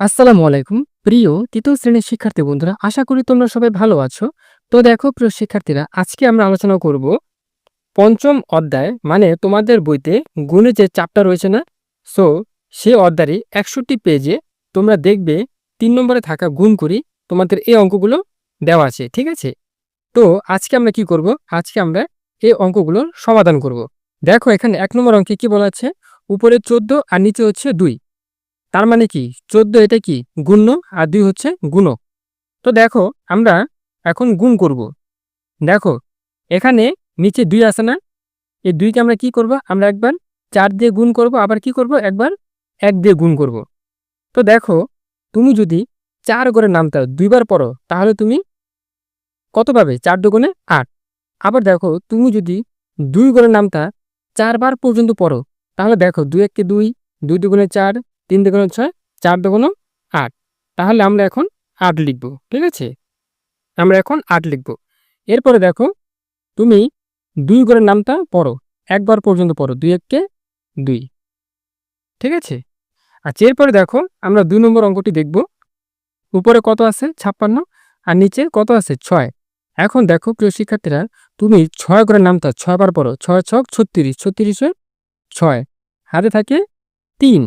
আসসালামু আলাইকুম। প্রিয় তৃতীয় শ্রেণির শিক্ষার্থী বন্ধুরা, আশা করি তোমরা সবাই ভালো আছো। তো দেখো, প্রিয় শিক্ষার্থীরা, আজকে আমরা আলোচনা করব পঞ্চম অধ্যায় মানে তোমাদের বইতে গুণে যে চাপটা রয়েছে না সো সে অধ্যায়ে একষট্টি পেজে তোমরা দেখবে তিন নম্বরে থাকা গুণ করি তোমাদের এই অঙ্কগুলো দেওয়া আছে, ঠিক আছে? তো আজকে আমরা কি করব? আজকে আমরা এই অঙ্কগুলোর সমাধান করব। দেখো, এখানে এক নম্বর অঙ্কে কি বলা আছে? উপরে চোদ্দ আর নিচে হচ্ছে দুই। তার মানে কি? চোদ্দ এটা কি? গুণ্য আর দুই হচ্ছে গুণক। তো দেখো, আমরা এখন গুণ করব। দেখো, এখানে নিচে দুই আছে না? এই দুইকে আমরা কি করব? আমরা একবার চার দিয়ে গুণ করব, আবার কি করব? একবার এক দিয়ে গুণ করব। তো দেখো, তুমি যদি চার করে নামতা, দুইবার পড়ো, তাহলে তুমি কত পাবে? চার দুগুণে আট। আবার দেখো, তুমি যদি দুই করে নামতা, চারবার পর্যন্ত পড়ো, তাহলে দেখো, দুই এককে দুই দুই দুগুণে চার তিন দুগুণ ছয়, চার দুগুণ আট। তাহলে আমরা এখন আট লিখব, ঠিক আছে? আমরা এখন আট লিখব। এরপরে দেখো, তুমি দুই করে নামটা পড়ো, একবার পর্যন্ত পড়ো, দুই এককে দুই। ঠিক আছে? আচ্ছা এরপরে দেখো, আমরা দুই নম্বর অঙ্কটি দেখব। উপরে কত আছে? ছাপ্পান্ন, আর নিচে কত আছে? ছয়। এখন দেখো, প্রিয় শিক্ষার্থীরা, তুমি ছয় করে নামতা ছয়বার পড়ো, ছয় ছক ছত্রিশ, ছত্রিশে ছয়। হাতে থাকে তিন।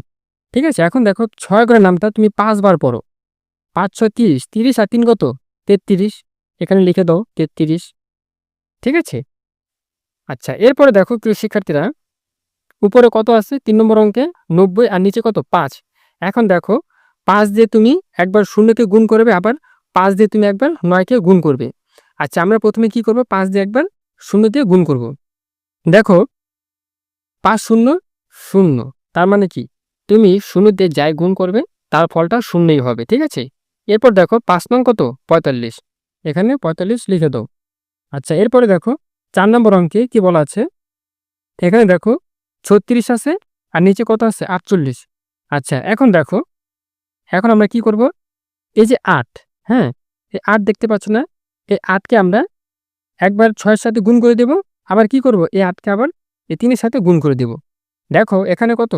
ঠিক আছে, এখন দেখো ছয় করে নামটা তুমি পাঁচবার পড়ো। পাঁচ, ছয়, তিরিশ তিরিশ আর তিন কত? তেত্রিশ। এখানে লিখে দাও, তেত্রিশ। ঠিক আছে? আচ্ছা এরপরে দেখো প্রিয় শিক্ষার্থীরা, উপরে কত আছে? তিন নম্বর অঙ্কে নব্বই আর নিচে কত? পাঁচ। এখন দেখো, পাঁচ দিয়ে তুমি একবার শূন্যকে গুণ করবে, আবার পাঁচ দিয়ে তুমি একবার নয়কে গুণ করবে। আচ্ছা আমরা প্রথমে কি করব? পাঁচ দিয়ে একবার শূন্য দিয়ে গুণ করব। দেখো, পাঁচ শূন্য শূন্য। তার মানে কি? তুমি শূন্য দিয়ে যাই গুণ করবে, তার ফলটা শূন্যই হবে, ঠিক আছে? এরপর দেখো পাঁচ নং কত? পঁয়তাল্লিশ। এখানে পঁয়তাল্লিশ লিখে দাও। আচ্ছা এরপরে দেখো চার নম্বর অঙ্কে কি বলা আছে? এখানে দেখো ছত্রিশ আছে আর নিচে কত আছে? আটচল্লিশ। আচ্ছা এখন দেখো, এখন আমরা কি করব? এই যে আট হ্যাঁ? এই আট দেখতে পাচ্ছ না? এই আটকে আমরা একবার ছয়ের সাথে গুণ করে দেব, আবার কি করব? এই আটকে আবার এই তিনের সাথে গুণ করে দেব। দেখো, এখানে কত?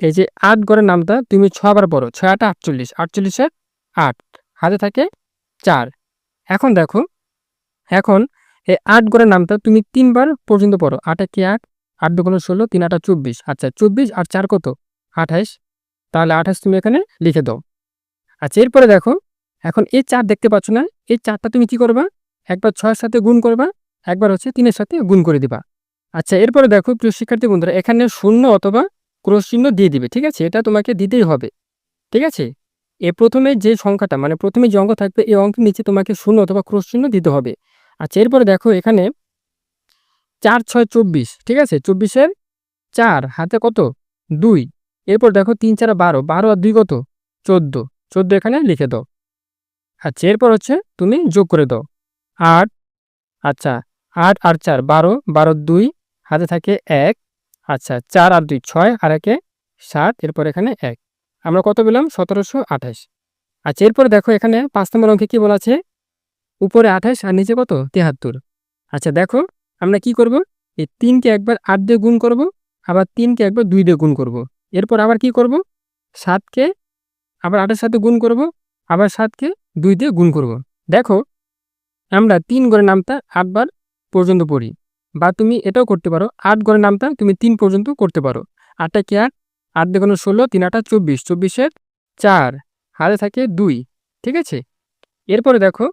এই যে আট গড়ের নামটা তুমি ছবার পড়ো ছয় আটা আটচল্লিশ, আটচল্লিশে আট, হাতে থাকে চার। এখন দেখো, এখন এই আট গড়ের নামটা তুমি তিনবার পর্যন্ত পড়ো, আটে কি আট আট দুগুণ ষোলো, তিন আটা চব্বিশ। আচ্ছা চব্বিশ আর চার কত? আঠাইশ তাহলে আঠাশ তুমি এখানে লিখে দাও। আচ্ছা এরপরে দেখো, এখন এই চার দেখতে পাচ্ছ না, এই চারটা তুমি কি করবা? একবার ছয়ের সাথে গুণ করবা, একবার হচ্ছে তিনের সাথে গুণ করে দিবা। আচ্ছা এরপরে দেখো প্রিয় শিক্ষার্থী বন্ধুরা, এখানে শূন্য অথবা ক্রস চিহ্ন দিয়ে দিবে, ঠিক আছে? এটা তোমাকে দিতেই হবে, ঠিক আছে? এ প্রথমে যে সংখ্যাটা মানে প্রথমে যে অঙ্ক থাকবে এই অঙ্কের নিচে তোমাকে শূন্য অথবা ক্রস চিহ্ন দিতে হবে। আচ্ছা এরপরে দেখো এখানে চার, ছয়, চব্বিশ, ঠিক আছে? চব্বিশের চার, হাতে কত? দুই। এরপর দেখো তিন, চার, বারো। বারো আর দুই কত? চোদ্দ। চোদ্দ এখানে লিখে দাও। আচ্ছা এরপর হচ্ছে তুমি যোগ করে দাও। আট আচ্ছা আট আর চার, বারো। বারো দুই, হাতে থাকে এক। আচ্ছা চার আর দুই ছয়, আর একে সাত, এরপর এখানে এক। আমরা কত পেলাম? সতেরোশো আঠাশ। আচ্ছা এরপরে দেখো এখানে পাঁচ নম্বর অঙ্কে কি বলা আছে? উপরে আঠাশ আর নিচে কত? তেহাত্তর। আচ্ছা দেখো আমরা কি করব? এই তিনকে একবার আট দিয়ে গুণ করব, আবার তিনকে একবার দুই দিয়ে গুণ করব। এরপর আবার কি করব? সাতকে আবার আটের সাথে গুণ করব, আবার সাতকে দুই দিয়ে গুণ করব। দেখো আমরা তিন গড়ের নামটা আটবার পর্যন্ত পড়ি। বা তুমি এটাও করতে পারো। আট গড়ের নামটা তুমি তিন পর্যন্ত করতে পারো। আটটা কি আট? আট দেখানো ষোলো, তিন আটটা চব্বিশ। চব্বিশের চার, হাতে থাকে দুই, ঠিক আছে? এরপরে দেখো,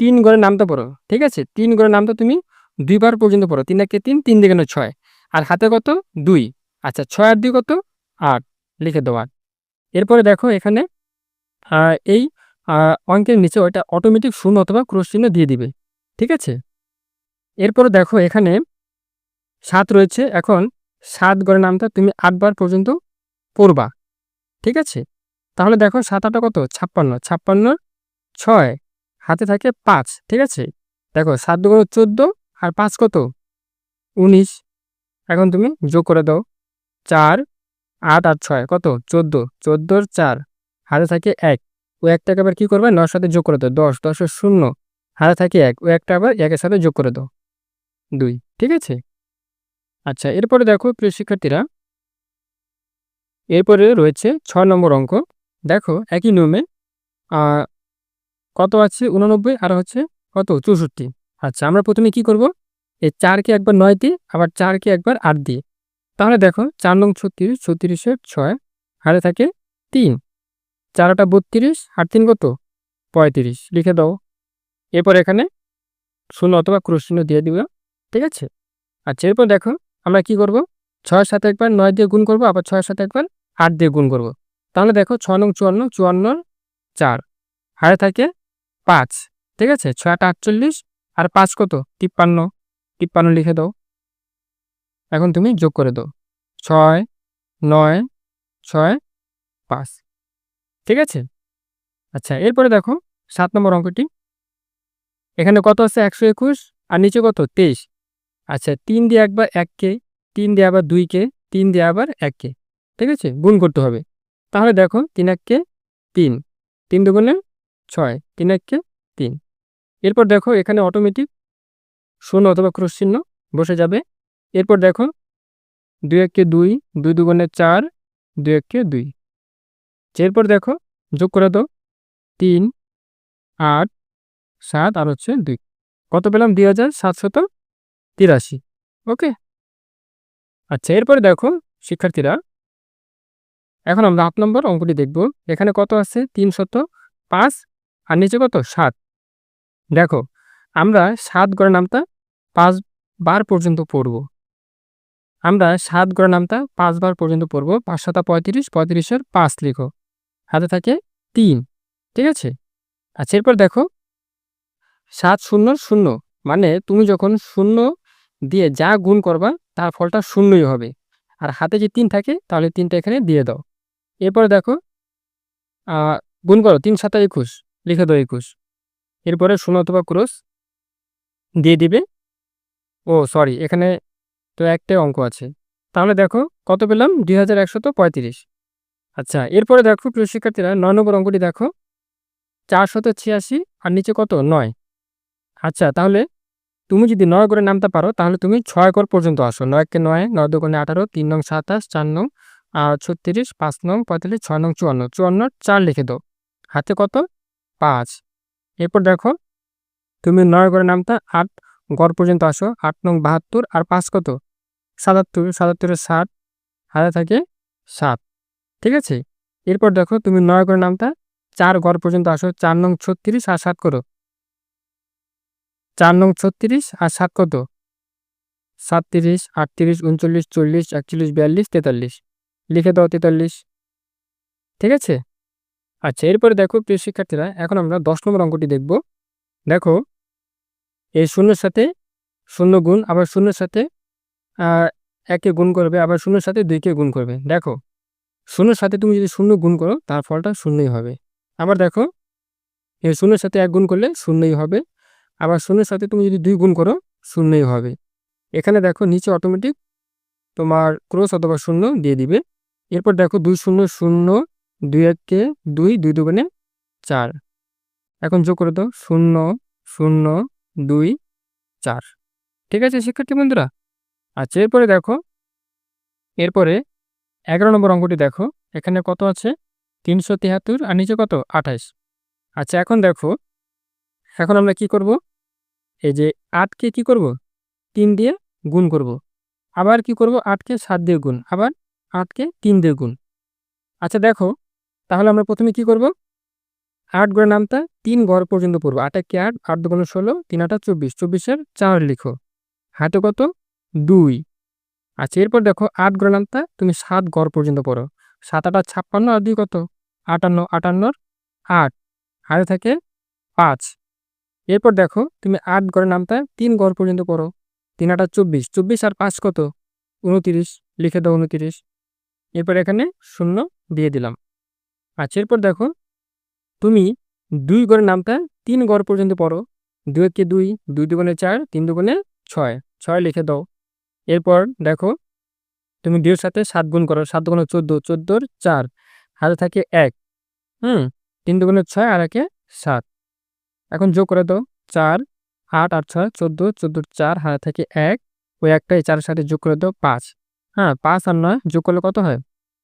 তিন গড়ের নামটা পড়ো, ঠিক আছে? তিন গড়ের নামটা তুমি দুইবার পর্যন্ত পড়ো। তিন একে তিন তিন দেখানো ছয়। আর হাতে কত? দুই। আচ্ছা ছয় আর দুই কত? আট। লিখে দেওয়া আট। এরপরে দেখো এখানে এই অঙ্কের নিচে ওইটা অটোমেটিক শূন্য অথবা ক্রস চিহ্ন দিয়ে দিবে। ঠিক আছে? এরপর দেখো এখানে সাত রয়েছে। এখন সাত গড়ে নামটা তুমি আটবার পর্যন্ত পড়বা। ঠিক আছে? তাহলে দেখো সাত আটটা কত? ছাপ্পান্ন। ছাপ্পান্ন ছয়। হাতে থাকে পাঁচ। ঠিক আছে? দেখো সাত দুগুণ চোদ্দ আর পাঁচ কত? উনিশ। এখন তুমি যোগ করে দাও। চার, আট আর ছয় কত? চোদ্দ। চোদ্দোর চার। হাতে থাকে এক। ও একটাকে আবার কী করবে? নর সাথে যোগ করে দাও। দশ। দশের শূন্য। হাতে থাকে এক। ও একটা আবার একের সাথে যোগ করে দাও। দুই, ঠিক আছে? আচ্ছা এরপরে দেখো প্রিয় শিক্ষার্থীরা, এরপরে রয়েছে ছয় নম্বর অঙ্ক। দেখো, একই নিয়মে কত আছে? উননব্বই, আর হচ্ছে কত? চৌষট্টি। আচ্ছা আমরা প্রথমে কি করব? এই চারকে একবার নয় দিই আবার চারকে একবার আট দিই তাহলে দেখো, চার নং ছত্রিশ ছত্রিশের ছয়, হারে থাকে তিন। চারটা বত্রিশ, আর তিন কত? পঁয়ত্রিশ, লিখে দাও। এরপর এখানে শূন্য অথবা ক্রোশ চিহ্ন দিয়ে দিব। ঠিক আছে? আচ্ছা এরপর দেখো, আমরা কি করব? ছয়ের সাথে একবার নয় দিয়ে গুণ করব, আবার ছয়ের সাথে একবার আট দিয়ে গুণ করব। তাহলে দেখো, ছয় নং চুয়ান্ন চুয়ান্ন চার। হারে থাকে পাঁচ, ঠিক আছে? ছয় আট আটচল্লিশ, আর পাঁচ কত? তিপ্পান্ন। তিপ্পান্ন লিখে দাও। এখন তুমি যোগ করে দাও। ছয়, নয়, ছয়, পাঁচ। ঠিক আছে? আচ্ছা এরপরে দেখো, সাত নম্বর অঙ্কটি। এখানে কত আছে? একশো একুশ, আর নিচে কত? তেইশ। আচ্ছা তিন দিয়ে একবার এককে তিন দিয়ে আবার দুইকে তিন দিয়ে আবার এককে ঠিক আছে? গুণ করতে হবে। তাহলে দেখো, তিন এককে তিন। তিন দুগুণে ছয়, তিন এককে তিন। এরপর দেখো, এখানে অটোমেটিক শূন্য অথবা ক্রস চিহ্ন বসে যাবে। এরপর দেখো, দুই এককে দুই দুই দুগুণে চার, দুই এককে দুই। এরপর দেখো, যোগ করে দাও, তিন, আট, সাত, আর হচ্ছে দুই। কত পেলাম? দুই হাজার সাতশত তিরাশি। ওকে আচ্ছা এরপরে দেখো শিক্ষার্থীরা। এখন আমরা আট নম্বর অঙ্কটি দেখব। এখানে কত আছে? তিনশত পাঁচ, আর নিচে কত? সাত। দেখো, আমরা সাত গড়ের নামটা পাঁচ বার পর্যন্ত পড়ব। আমরা সাত গড়ের নামটা পাঁচবার পর্যন্ত পড়ব। পাঁচ শতা পঁয়ত্রিশ, পঁয়ত্রিশের পাঁচ লিখো। হাতে থাকে তিন। ঠিক আছে? আচ্ছা এরপর দেখো, সাত শূন্য শূন্য। মানে তুমি যখন শূন্য দিয়ে যা গুণ করবা, তার ফলটা শূন্যই হবে। আর হাতে যে তিন থাকে, তাহলে তিনটা এখানে দিয়ে দাও। এরপরে দেখো গুণ করো, তিন সাতা একুশ, লিখে দাও একুশ। এরপরে শূন্য অথবা ক্রোশ দিয়ে দিবে। ও, সরি, এখানে তো একটাই অঙ্ক আছে। তাহলে দেখো, কত পেলাম? দুই হাজার একশত পঁয়ত্রিশ। আচ্ছা এরপরে দেখো, প্রিয় শিক্ষার্থীরা, নয় নম্বর অঙ্কটি দেখো। চারশত ছিয়াশি, আর নিচে কত? নয়। আচ্ছা তাহলে তুমি যদি নয় করে নামতে পারো, তাহলে তুমি ছয় কর পর্যন্ত আসো। নয়কে নয় নয় দোকানে আঠারো, তিন নং সাতাশ, চার নং ছত্রিশ, পাঁচ নং, পঁয়তাল্লিশ, ছয় নং, চুয়ান্ন। চুয়ান্ন, চার লিখে দাও। হাতে কত? পাঁচ। এরপর দেখো, তুমি নয় করে নামতা আট গড় পর্যন্ত আসো। আট নং বাহাত্তর, আর পাঁচ কত? সাতাত্তর, সাতাত্তরের ষাট, হাতে থাকে সাত। ঠিক আছে? এরপর দেখো, তুমি নয় করে নামতা চার গড় পর্যন্ত আসো। চার নং ছত্রিশ, আর সাত করো। চার নং ছত্রিশ আর সাত কত? সাতত্রিশ, আটত্রিশ, উনচল্লিশ, চল্লিশ, একচল্লিশ, বিয়াল্লিশ, তেতাল্লিশ। লিখে দাও তেতাল্লিশ। ঠিক আছে? আচ্ছা এরপরে দেখো প্রিয় শিক্ষার্থীরা, এখন আমরা দশ নম্বর অঙ্কটি দেখব। দেখো এই শূন্যের সাথে শূন্য গুণ, আবার শূন্যের সাথে একে গুণ করবে, আবার শূন্যের সাথে দুইকে গুণ করবে। দেখো, শূন্যের সাথে তুমি যদি শূন্য গুণ করো, তার ফলটা শূন্যই হবে। আবার দেখো এই শূন্যের সাথে এক গুণ করলে শূন্যই হবে। আবার শূন্যের সাথে তুমি যদি দুই গুণ করো, শূন্যই হবে। এখানে দেখো নিচে অটোমেটিক তোমার ক্রোশ অথবা শূন্য দিয়ে দিবে। এরপর দেখো দুই শূন্য শূন্য, দুই এককে দুই দুই দুগুণে চার। এখন যোগ করে দাও, শূন্য শূন্য, দুই, চার। ঠিক আছে শিক্ষার্থী বন্ধুরা? আচ্ছা এরপরে দেখো, এরপরে এগারো নম্বর অঙ্কটি দেখো। এখানে কত আছে? তিনশো তিয়াত্তর আর নিচে কত? আঠাইশ আচ্ছা এখন দেখো এখন আমরা কি করব? এই যে আটকে কি করব? তিন দিয়ে গুণ করব। আবার কি করব? আটকে সাত দিয়ে গুণ। আবার আটকে তিন দিয়ে গুণ। আচ্ছা দেখো, তাহলে আমরা প্রথমে কি করব? আট গড়ের নামটা তিন গড় পর্যন্ত পড়ব। আট একে আট? আট দুগুণ ষোলো, তিন আটা চব্বিশ। চব্বিশের চার লিখো। হাতে কত? দুই। আচ্ছা এরপর দেখো, আট গড়ের নামটা তুমি সাত গড় পর্যন্ত পড়ো। সাত আটা ছাপ্পান্ন, আর দুই কত? আটান্ন, আটান্নর আট। হাতে থাকে পাঁচ। এরপর দেখো, তুমি আট গড়ের নামটা তিন গড় পর্যন্ত পড়ো। তিন আটা চব্বিশ চব্বিশ আর পাঁচ কত? উনতিরিশ লিখে দাও উনতিরিশ এরপর এখানে শূন্য দিয়ে দিলাম। আচ্ছা এরপর দেখো, তুমি দুই গড়ের নামটা তিন গড় পর্যন্ত পড়ো। দুই কে দুই দুই দুগুণে চার, তিন দুগুণে ছয় ছয় লিখে দাও। এরপর দেখো, তুমি দুইয়ের সাথে সাত গুণ করো, সাত দুগুণে চোদ্দ, চোদ্দোর চার। হাতে থাকে এক, হুম, তিন দুগুণে ছয় আর একে সাত। এখন যোগ করে দাও, চার, আট আট, ছয়, চোদ্দ চোদ্দোর চার হাতে থাকে এক, ওই একটা এই চারের সাথে যোগ করে দাও, পাঁচ। হ্যাঁ পাঁচ আর নয় যোগ করলে কত হয়?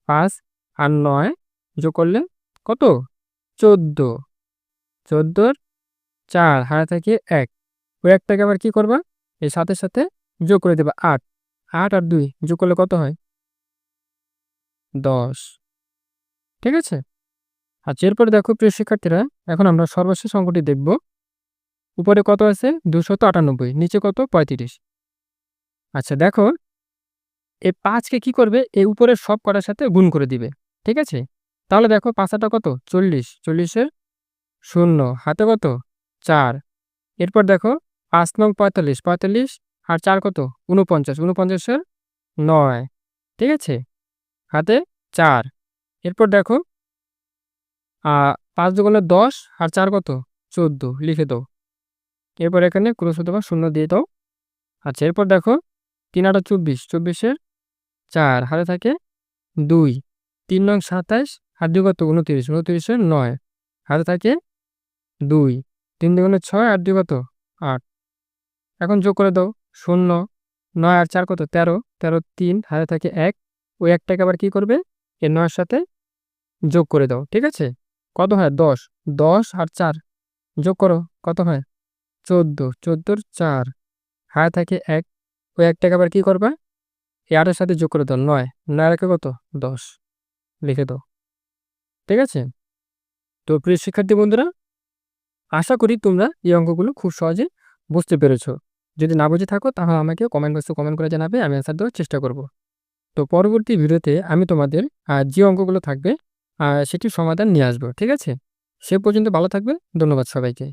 পাঁচ আর নয় যোগ করলে কত? চোদ্দ। চোদ্দোর চার হারা থাকে এক। ওই একটাকে আবার কি করবা? এর সাথে সাথে যোগ করে দেবা, আট। আট আর দুই যোগ করলে কত হয়? দশ। ঠিক আছে? আচ্ছা এরপরে দেখো প্রিয় শিক্ষার্থীরা, এখন আমরা সর্বশেষ অঙ্কটি দেখব। উপরে কত আছে? দুশত আটানব্বই, নিচে কত? পঁয়ত্রিশ। আচ্ছা দেখো এই পাঁচকে কি করবে? এই উপরের সব কটার সাথে গুণ করে দিবে, ঠিক আছে? তাহলে দেখো পাঁচাটা কত? চল্লিশ। চল্লিশের শূন্য, হাতে কত? চার। এরপর দেখো, পাঁচ নং পঁয়তাল্লিশ পঁয়তাল্লিশ আর চার কত? উনপঞ্চাশ উনপঞ্চাশের নয়, ঠিক আছে? হাতে চার। এরপর দেখো পাঁচ দুগুণে দশ আর চার কত? চোদ্দ। লিখে দাও। এরপর এখানে ক্রোশ অথবা শূন্য দিয়ে দাও। আচ্ছা এরপর দেখো, তিন আটা চব্বিশ। চব্বিশের চার হাতে থাকে দুই। তিন নং সাতাশ আর দুই কত? উনতিরিশ। উনতিরিশের নয়। হাতে থাকে দুই। তিন দুগুণে ছয় আর দুই কত? আট। এখন যোগ করে দাও। শূন্য, নয় আর চার কত? তেরো। তেরো তিন, হাতে থাকে এক। ওই একটাকে আবার কি করবে? এর নয়ের সাথে যোগ করে দাও। ঠিক আছে? কত হয়? দশ। দশ আর চার। যোগ করো, কত হয়? চোদ্দ। চোদ্দোর চার। হায় থাকে এক। ওই একটাকে আবার কী করবে? এই আটের সাথে যোগ করে দাও, নয়। নয় রেখে কত? দশ। লিখে দাও। ঠিক আছে? তো প্রিয় শিক্ষার্থী বন্ধুরা, আশা করি তোমরা এই অঙ্কগুলো খুব সহজে বুঝতে পেরেছ। যদি না বুঝে থাকো, তাহলে আমাকে কমেন্ট বক্সে কমেন্ট করে জানাবে, আমি অ্যান্সার দেওয়ার চেষ্টা করব। তো পরবর্তী ভিডিওতে আমি তোমাদের যে অঙ্কগুলো থাকবে সেটির সমাধান নিয়ে আসব ঠিক আছে? সে পর্যন্ত ভালো থাকবেন ধন্যবাদ সবাইকে।